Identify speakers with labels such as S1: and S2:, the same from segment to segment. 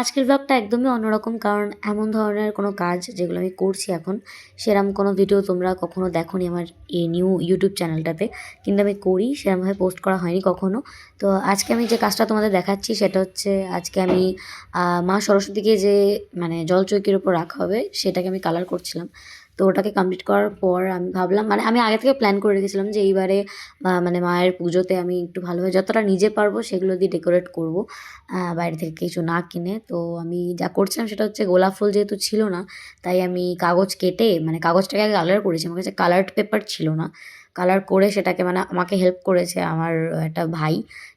S1: আজকের ব্লগটা একদমই অন্যরকম, কারণ এমন ধরনের কোনো কাজ যেগুলো আমি করছি এখন সেরকম কোনো ভিডিও তোমরা কখনো দেখোনি আমার এই নিউ ইউটিউব চ্যানেলটাতে কিন্তু আমি করি সেরকমভাবে পোস্ট করা হয়নি কখনো। তো আজকে আমি যে কাজটা তোমাদের দেখাচ্ছি, সেটা হচ্ছে আজকে আমি মা সরস্বতীকে যে মানে জলচৌকির উপর রাখা হবে, সেটাকে আমি কালার করছিলাম। তো ওটাকে কমপ্লিট করার পর আমি ভাবলাম মানে আমি আগে থেকে প্ল্যান করে রেখেছিলাম যে এইবারে মানে মায়ের পুজোতে আমি একটু ভালোভাবে যতটা নিজে পারব সেগুলো দিয়ে ডেকোরেট করব বাইরে থেকে কিছু না কিনে। তো আমি যা করছিলাম সেটা হচ্ছে গোলাপ ফুল যেহেতু ছিল না, তাই আমি কাগজ কেটে মানে কাগজটাকে আগে কালার করেছি, আমার কাছে কালার্ড পেপার ছিল না। কালার করে সেটাকে মানে আমাকে হেল্প করেছে আমার একটা ভাই,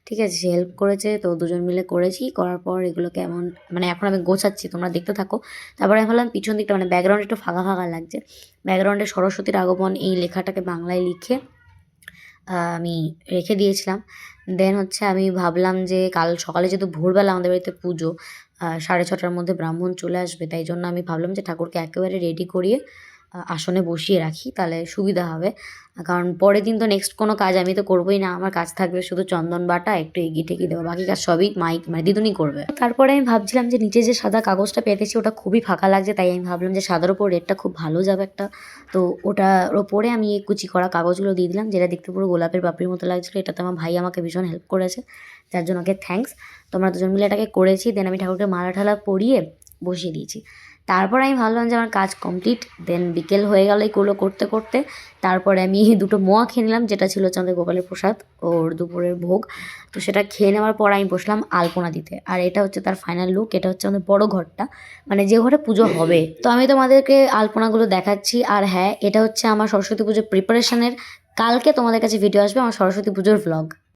S1: ঠিক আছে? সে হেল্প করেছে, তো দুজন মিলে করেছি। করার পর এগুলোকে এমন মানে এখন আমি গোছাচ্ছি, তোমরা দেখতে থাকো। তারপরে আমি ভাবলাম পিছন দিকটা মানে ব্যাকগ্রাউন্ড একটু ফাঁকা ফাঁকা লাগছে। ব্যাকগ্রাউন্ডে সরস্বতীর আগমন এই লেখাটাকে বাংলায় লিখে আমি রেখে দিয়েছিলাম। দেন হচ্ছে আমি ভাবলাম যে কাল সকালে যেহেতু ভোরবেলা আমাদের বাড়িতে পুজো সাড়ে ছটার মধ্যে ব্রাহ্মণ চলে আসবে, তাই জন্য আমি ভাবলাম যে ঠাকুরকে একেবারে রেডি করিয়ে আসনে বসিয়ে রাখি, তাহলে সুবিধা হবে। কারণ পরের দিন তো নেক্সট কোনো কাজ আমি তো করবোই না, আমার কাজ থাকবে শুধু চন্দন বাটা, একটু এগিয়ে টেগিয়ে দেবো, বাকি কাজ সবই মাইক মানে দিদুনি করবে। তারপরে আমি ভাবছিলাম যে নিচে যে সাদা কাগজটা পেতেছি ওটা খুবই ফাঁকা লাগছে, তাই আমি ভাবলাম যে সাদার ওপর রেডটা খুব ভালো যাবে একটা। তো ওটার ওপরে আমি এই কুচি করা কাগজগুলো দিয়ে দিলাম, যেটা দেখতে পুরো গোলাপের পাপড়ির মতো লাগছিল, এটাতে আমার ভাই আমাকে ভীষণ হেল্প করেছে, যার জন্য ওকে থ্যাঙ্কস তোমরা দুজন মিলে এটাকে করেছি দেন আমি ঠাকুরকে মালা ঠালা পরিয়ে বসিয়ে দিয়েছি। তারপর আমি ভাবলাম যে আমার কাজ কমপ্লিট দেন বিকেল হয়ে গেল এগুলো করতে করতে। তারপরে আমি দুটো মোয়া খেয়ে নিলাম, যেটা ছিল চাঁদের গোপালের প্রসাদ, ওর দুপুরের ভোগ। তো সেটা খেয়ে নেওয়ার পর আমি বসলাম আলপনা দিতে। আর এটা হচ্ছে তার ফাইনাল লুক এটা হচ্ছে আমাদের বড় ঘরটা। মানে যে ঘরে পুজো হবে। তো আমি তোমাদেরকে আলপনাগুলো দেখাচ্ছি। আর হ্যাঁ এটা হচ্ছে আমার সরস্বতী পুজোর প্রিপারেশনের কালকে তোমাদের কাছে ভিডিও আসবে আমার সরস্বতী পুজোর ভ্লগ